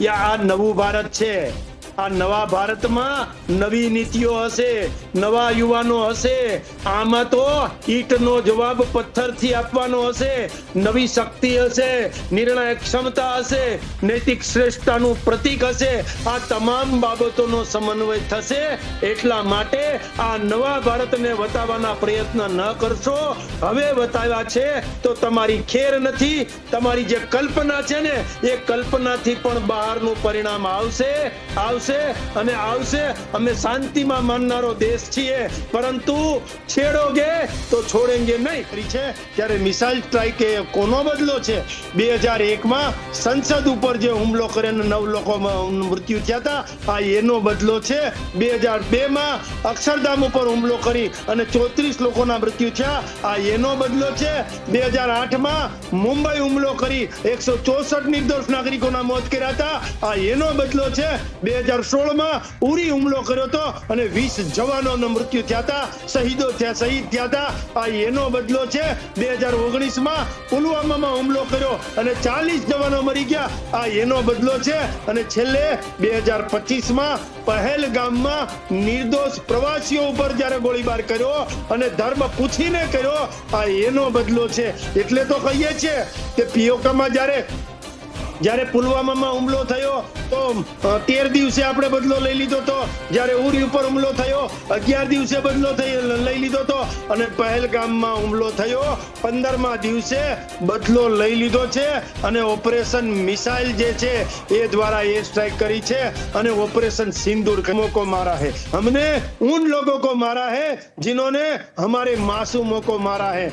એ આ નવું ભારત છે. આ નવા ભારતમાં નવી નીતિઓ હશે, નવા યુવાનો હશે. આમાં તો ઈટનો જવાબ પથ્થરથી આપવાનો હશે. નવી શક્તિ હશે નિર્ણય ક્ષમતા હશે, નૈતિક શ્રેષ્ઠતાનું પ્રતીક હશે. આ તમામ બાબતોનો સમન્વય થશે. એટલા માટે આ નવા ભારતને વતાવવાના પ્રયત્ન ન કરશો. હવે વતાવ્યા છે, તો તમારી ખેર નથી, તમારી જે કલ્પના છે ને, એ કલ્પનાથી પણ બહારનું પરિણામ આવશે. આવશે અને આવશે. અમે શાંતિમાં માનનારો દેશ છીએ. પરંતુ છેડોગે તો છોડેંગે નહીં. કરી છે, ત્યારે મિસાઇલ સ્ટ્રાઇક એ કોનો બદલો છે? બે હજાર એકમાં સંસદ ઉપર જે હુમલો કરીને નવ લોકો મૃત્યુ થયા હતા, આ એનો બદલો છે. બે હજાર બેમાં અક્ષરધામ ઉપર હુમલો કરી અને ચોત્રીસ લોકોના મૃત્યુ થયા. આ એનો બદલો છે. બે હજાર આઠમાં મુંબઈ હુમલો કરી એકસો ચોસઠ નિર્દોષ નાગરિકોના મોત કર્યા હતા. આ એનો બદલો છે. બે હજાર સોળમાં ઉરી હુમલો કર્યો હતો અને વીસ જવાનોના મૃત્યુ થયા હતા, શહીદો થયા, શહીદ થયા હતા. આ એનો બદલો છે, બે હજાર ઓગણીસમાં પુલવામામાં હુમલો કર્યો અને ચાલીસ જવાનો મરી ગયા. આ એનો બદલો છે અને છેલ્લે બે હજાર પચીસમાં પહેલગામમાં નિર્દોષ પ્રવાસીઓ ઉપર જ્યારે ગોળીબાર કર્યો અને ધર્મ પૂછીને કર્યો, આ એનો બદલો છે. એટલે તો કહીએ છીએ કે પીઓકામાં જ્યારે જ્યારે પુલવામામાં હુમલો થયો, તો તેર દિવસે આપણે બદલો લઈ લીધો હતો જ્યારે ઉરી ઉપર હુમલો થયો, અગિયાર દિવસે બદલો લઈ લીધો હતો અને પહેલગામમાં હુમલો થયો, પંદરમા દિવસે બદલો લઈ લીધો છે, અને ઓપરેશન મિસાઇલ જે છે, એ દ્વારા એર સ્ટ્રાઇક કરી છે, અને ઓપરેશન સિંદૂર મોકો મારા હે. હમને ઉન લોગો કો મારા હે જિન્હોને હમારે માસૂમો કો મારા હે.